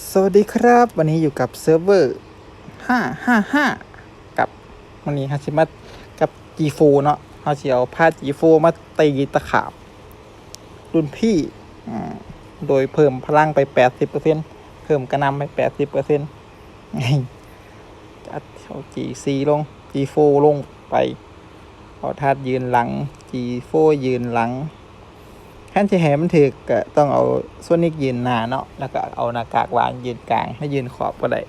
สวัสดีครับ วันนี้อยู่กับเซิร์ฟเวอร์ 555 กับวันนี้ฮาชิมากับ G4 เนาะเฮาสิเอาผ้า G4 มาตีตะขาบ รุ่นพี่ โดยเพิ่มพลังไป 80%เพิ่มกระนำไป 80ไงจัดเอา G4 ลง G4 ลงไปเอาธาตุยืนหลัง G4 ยืนหลัง ขั้นที่แหมันถือก็ต้องเอาโซนิกยืนหน้าเนาะแล้วก็เอาหน้ากากวางยืนกลางให้ยืนขอบก็ได้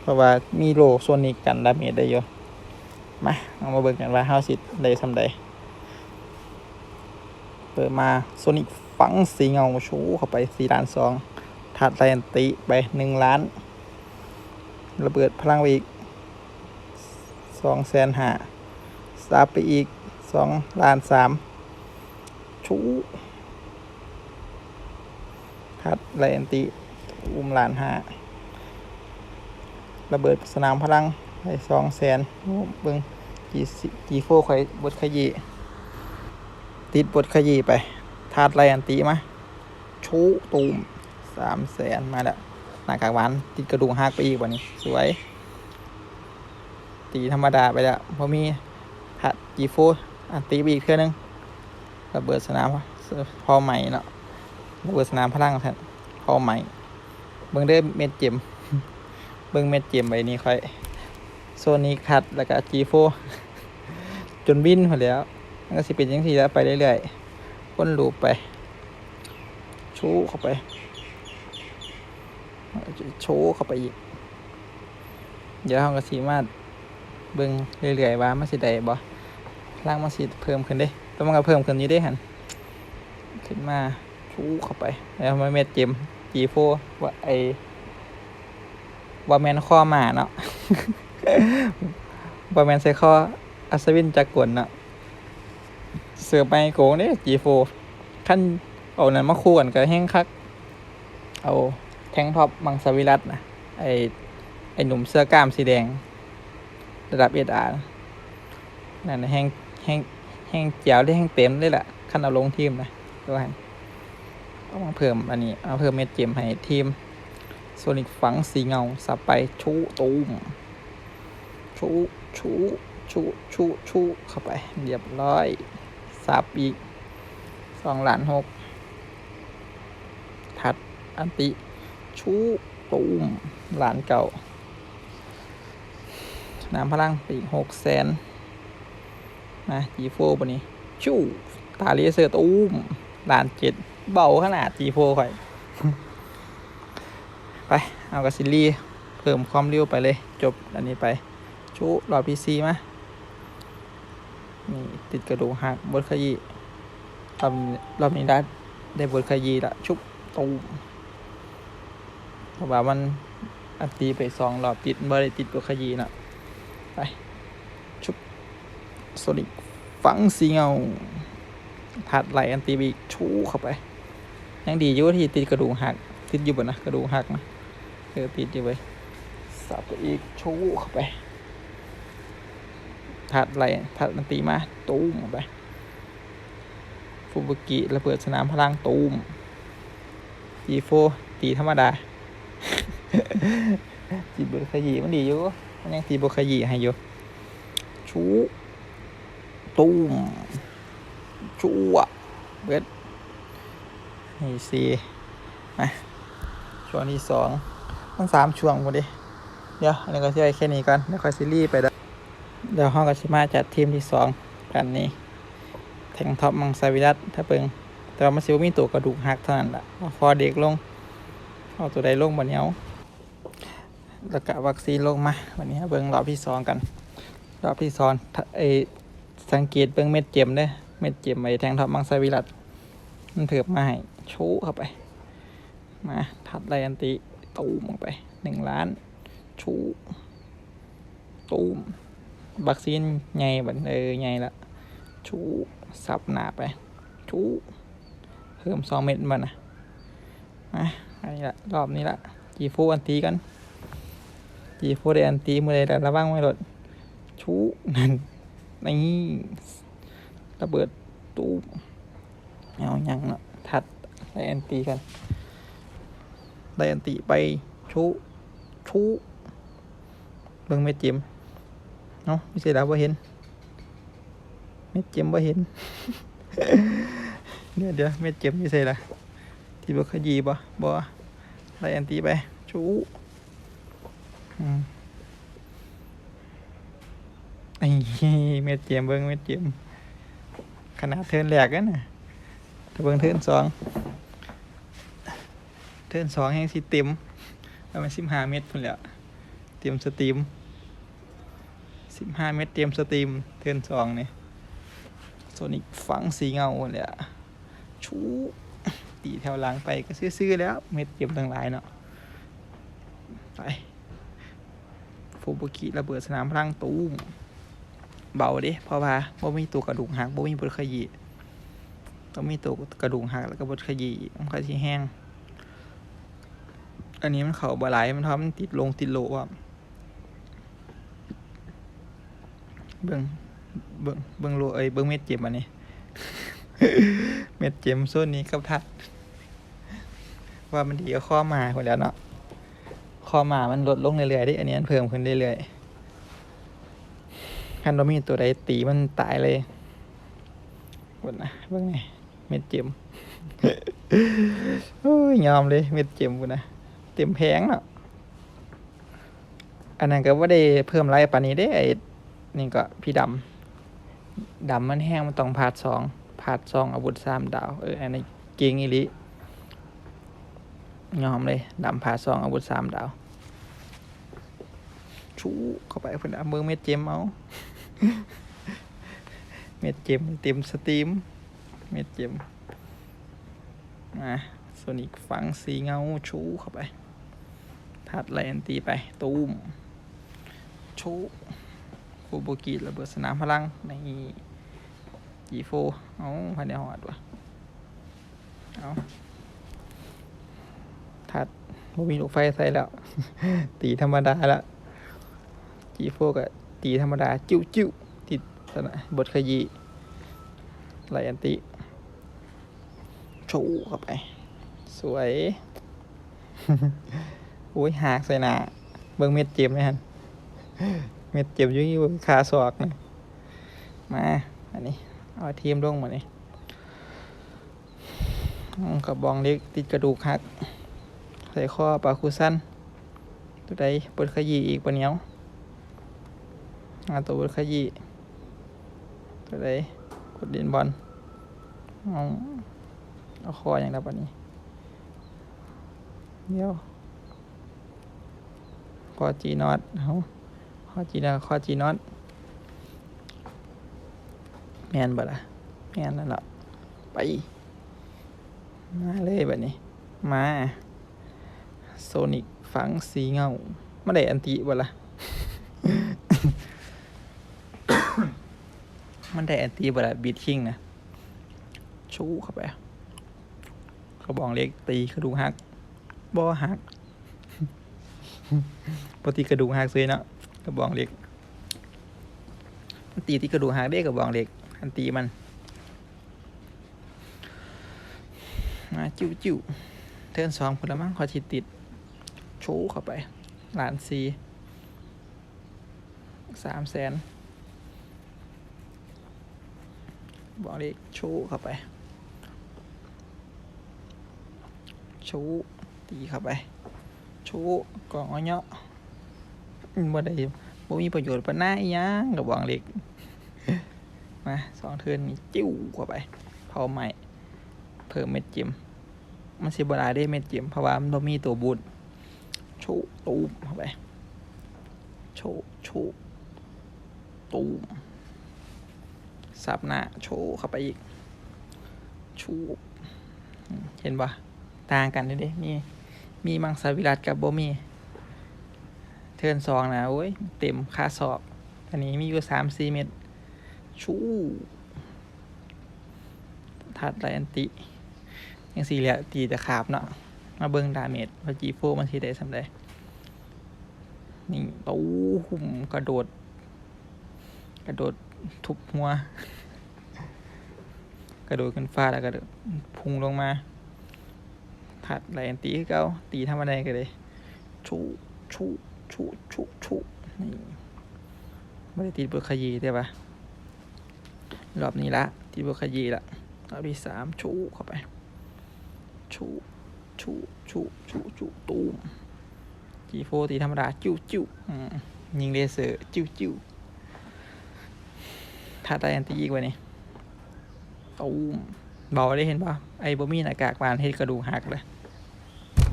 เพราะว่ามีโลโซนิกกันดาเมจได้อยู่มาเอามาเบิ่งกันว่าเฮาสิได้สำใดเปิดมาโซนิกฝังสีเงาชูเข้าไปสี่ล้านสองถาดแลนติไปหนึ่งล้าน ระเบิดพลังไปอีกสองแสนห้าสาไปอีกสองล้านสาม ชูทัดไลแอนติอุ้มหลานห้าระเบิดสนามพลังไปสองแสนเบิ้งจีจีโฟไข่บทขยี้ติดบทขยี้ไปทาดไลแอนติมาชูตูมสามแสนมาแล้วหน้ากากหวานติดกระดูกหักไปอีกวันนี้ สวย ตีธรรมดาไปแล้วพอมีทัดจีโฟอันตีไปอีกเพื่อนึง ระเบิดสนามพอใหม่เนาะระเบิดสนามพลังแทนพอใหม่ เบิ่งได้เม็ดเจมเบิ่งเม็ดเจมไปนี่ค่อยโซนิกทัดแล้วก็จีโฟจนวินหมดแล้วมันก็สิเป็นยังทีแล้วไปเรื่อยๆวนลูปไปชูเข้าไปชูเข้าไปอีกเดี๋ยวเราก็สีมาเบิ่งเรื่อยๆว่ามันสิได้บ่พลังมันสิเพิ่มขึ้นเด้ แล้วมันก็เพิ่มขึ้นอยู่ได้หันขึ้นมาชูเข้าไป แล้วมาเม็ดเจมจีโฟว่าไอว่าแมนข้อมาเนาะว่าแมนใส่ข้ออัศวินจักรกลเนาะเสือไปโกงเนี่ยจีโฟขั้นเอานั้นมาคู่กันก็แห้งคัก เอาแทงท็อปมังสวิรัตนะไอไอหนุ่มเสื้อกล้ามสีแดง ระดับเอสอาร์นั่นแห้งแห้ง แห้งเจียวได้แห้งเต็มเลยแหละขั้นเอาลงทีมนะด้วยต้องมาเพิ่มอันนี้เอาเพิ่มเม็ดเจมให้ทีมโซนิกฝังสีเงาสับไปชูตูมชูชูชูชูชูเข้าไป เรียบร้อยสับอีกสองล้านหกถัดอันติชูตูมล้านเก่าน้ำพลังปีกหกแสน นะจีโฟปนี้ชู่ตาเลเซอร์ตูมด่านเจ็ดเบาขนาดจีโฟค่อย ไป เอากระซิลลี่เพิ่มความเร็วไปเลย จบอันนี้ไปชูหลอดพีซีมานี่ติดกระดูกหักบดขยี้รอบรอบนี้ได้ได้บดขยี้ละชุบตูมเพราะว่ามันอันตีไปสองรอบติดบ่ได้ติดบดขยี้นะไป โซนิกฝังสีเงาถัดไหลอันตีบีชูเข้าไป ยังดีอยู่ที่ติดกระดูกหัก ติดอยู่บนนะกระดูกหักนะเออติดอยู่ไว้สับไปอีกชูเข้าไปถัดไหลถัดอันตีมาตูมเข้าไปฟูบุกิระเบิดสนามพลังตูมจีโฟตีธรรมดาจีบขยี้มันดีอยู่มันยังตีบขยี้ให้อยู่ชู ตุ้มชั่วเวทนี่สี่มาช่วงที่สองมันสามช่วงหมดดิเดี๋ยวอันนี้ก็จะแค่นี้ก่อนเดี๋ยวค่อยซีรีส์ไปแล้วเดี๋ยวห้องก็ชิมาจัดทีมที่สองกันนี้แทงท็อปมังสวิรัตถ้าเปิงแต่ว่ามันซิวมีตัวกระดูกหักเท่านั้นแหละเอาคอเด็กลงเอาตัวใดลงบนเนี้ยแล้วก็วัคซีนลงมาวันนี้เบิ่งรอบที่สองกัน รอบที่สองถ้าไอ สังเกตเบิ่งเม็ดเจียมเด้เม็ดเจียมไอ้แทงท็อปมังสวิรัตมันเถือบมาให้ชว์เข้าไป มาทัดไลอันติตูมออกไปหนึ่งล้าน ชูตูมวัคซีนใหญ่บัดเออใหญ่ละชูสับหนาไป ชูเพิ่มสองเม็ดมันนะมาอันนี้ละรอบนี้ละจีโฟอันตีกันจีโฟได้อันตีมือใดแต่ระวังไม่หลดชูนั่น นี่ระเบิดตู้เอายังเนาะถัดไอแอนตีกันไดอันติไปชูชูเบิ่งเม็ดจิมเนาะไม่ใช่ดาวบ่าเห็นเม็ดจิมบ่าเห็นเดี๋ยวเดี๋ยวเม็ดจิมไม่ใช่ละที่บ่ขยีบ่บ่ไดอันติไปชูอืม เม็ดเจิมเบิ่งเม็ดเจิมขนาดเทินแรกกันน่ะถ้าเบิ่งเทินสองเทินสองแห่งสิเต็มประมาณสิบห้าเมตรพุ่นแล้วเตรียมสตรีมสิบห้าเมตรเตรียมสตรีมเทินสองนี่โซนิกฝังสีเงาพุ่นละชูตีแถวหลังไปก็ซื่อๆแล้ว เม็ดเตรียมทั้งหลายเนาะไป โฟบุกิระเบิดสนามพลังตูม เบาดิเพราะว่าบ่มีตัวกระดูกหักบ่มีบทขยี้ต้องมีตัวกระดูกหักแล้วก็บทขยี้มันค่อยสิแห้ง อันนี้มันเขาบาไหลายมันทำมันติดลงติดโลอะเบิ่งเบิ่งเบิ่งโลเอ้ยเบิ่งเม็ดเจ็บอันนี้เม็ดเจ็บส่วนนี้กับทัด ว่ามันดีกับข้อมาคนแล้วเนาะข้อมามันลดลงเรื่อยๆดิอันนี้มันเพิ่มขึ้นเรื่อยๆ คันเรามีตัวใดตีมันตายเลยหมดนะเบิ่งไงเม็ดเจ็บโอ้ยยอมเลยเม็ดเจ็บกูนะเต็มแพงเนาะอันนั้นก็ว่าได้เพิ่มไรปานนี้ได้ไอ้นี่ก็พี่ดำดำมันแห้งมันต้องพาดสองพาดสองอาวุธสามดาวเอออันนี้เก่งอีลิยอมเลยดำพาดสองอาวุธสามดาวชูเข้าไปเพิ่นเอาเมืองเม็ดเจมเอา เม็ดเจมเต็มสตรีม เม็ดเจมมาโซนิกฝังสีเงาชูเข้าไป ทัดไลนตีไป ตูม ชูโคโบกิระเบิดสนามพลังในจีโฟเอาพันเดียวหอดวะเอาทัดบ่มีลูกไฟใส่แล้ว ตีธรรมดาล้วจีโฟก็ ตีธรรมดา จิ้วจิ้วติดสนะบทขยี้ไลอันติชูเข้าไป สวยโอ้ยหากใส่หนาเบิ่งเม็ดเจ็บไหมฮันเม็ดเจ็บอยู่ที่ขาศอกนะมาอันนี้ เอาทีมลงมานี่กับบองเล็กติดกระดูกหัก ใส่ข้อปลาคูสั้นตัวใดบดขยี้อีกปะเนี้ยว อาตัวบดขยี้ตัวใดกดดินบอลเอาเอาคออย่างไรปะนี้เดี๋ยวคอจีนอตเอาคอจีนอคอจีนอตแมนบ่ล่ะแมนนั่นแหละไปมาเลยแบบนี้ มา โซนิกฝังสีเงาไม่ได้อันติบ่ล่ะ มันได้แอนตีบ่ล่ะบีทคิงนะ ชูเข้าไปเขาบองเล็กตีกระดูกหักบ่หักปกติกระดูกหักเลยเนาะกระบองเล็กตีที่กระดูกหักได้กระบองเล็กอันตีมันมาจิ้วจิ้วเทิร์นสองผลมั้งขอชิดติดชว์เข้าไป หลานซีสามแสน บอกเลขชว์เข้าไปชว์ตีเข้าไปชว์กล่องเอาเนาะอืมบ่ได้บ่มีประโยชน์ปานใดอิหยังกับบองเล็กมาสองเทินนี่จิ้วเข้าไปเผาใหม่ เพิ่มเม็ดจิมมันสิบ่ได้ได้เม็ดจิมเพราะว่ามันบ่มีตัวบูทโชว์ตูมเข้าไปชว์โชว์ตูม สับหน้าโชว์เข้าไปอีก ชูเห็นปะต่างกันเด้เด้มี มีมังสวิรัตกับโบมี เทินสองนะโอ้ย เต็มค่าสอบ อันนี้มีอยู่สามสี่เม็ดชูทัดไลอันติ ยังสี่เหลี่ยตีแต่ขาบเนาะ มาเบิ่งดาเมจว่าจีโฟมันทีได้สำได้นี่ตู้หุ่มกระโดด กระโดด ทุบหัว กระโดดขึ้นฟ้าแล้วก็พุ่งลงมาถัดไหลตีเก่าตีธรรมดาก็เลยชูชูชูชูชูนี่ไม่ได้ตีบทขยีได้ปะรอบนี้ละตีบทขยีละรอบที่สามชูเข้าไป ชูชูชูชูชูตูมจีโฟตีธรรมดาจิ้วจิ้วยิงเลเซอร์จิ้วจิ้ว ถ้าได้อันตีอีกว่านี่ตูมเบาได้เห็นป่ะไอ้บะมี่หน้ากากบานเฮ็ดกระดูกหักเลย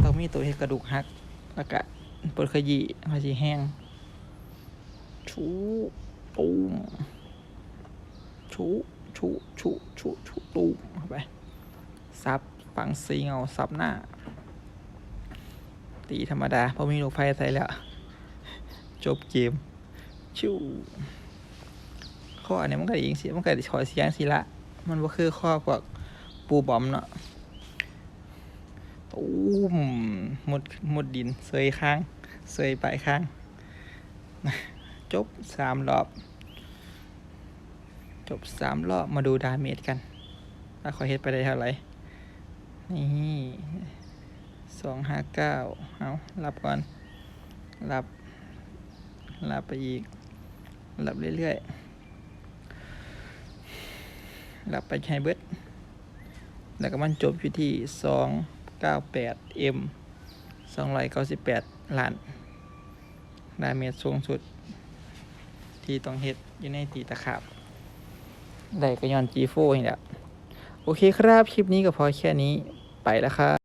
ต้องมีตัวเฮ็ดกระดูกหัก แล้วก็เปิดขยี้ขยี้แห้ง ชูตูมชูชูชูชูชูตูมเข้าไปซับฝังซีเงาซับหน้า ตีธรรมดาเพราะมีลูกไฟใส่แล้ว จบเกมชิว ข้ออันนี้มันก็ยิงสิมันก็ขอเสียงสิละ มันว่าคือข้อกว่าปูบอมเนาะตูมหมดหมดดินเสยค้างเสยปลายค้าง จบสามรอบ จบสามรอบมาดูดาเมจกันว่าขอเฮ็ดไปได้เท่าไหร่ นี่สองห้าเก้าเอารับก่อน รับ รับไปอีก รับเรื่อยๆ รับไปใช้เบิดแล้วก็มันจบอยู่ที่สองเก้าแปดเอ็มสองร้อยเก้าสิบแปดล้านดาเมจสูงสุด ที่ต้องเฮ็ดอยู่ในตีตะขาบได้ก็ย้อน G4 นี่แหละโอเคครับ คลิปนี้ก็พอแค่นี้ไปแล้วครับ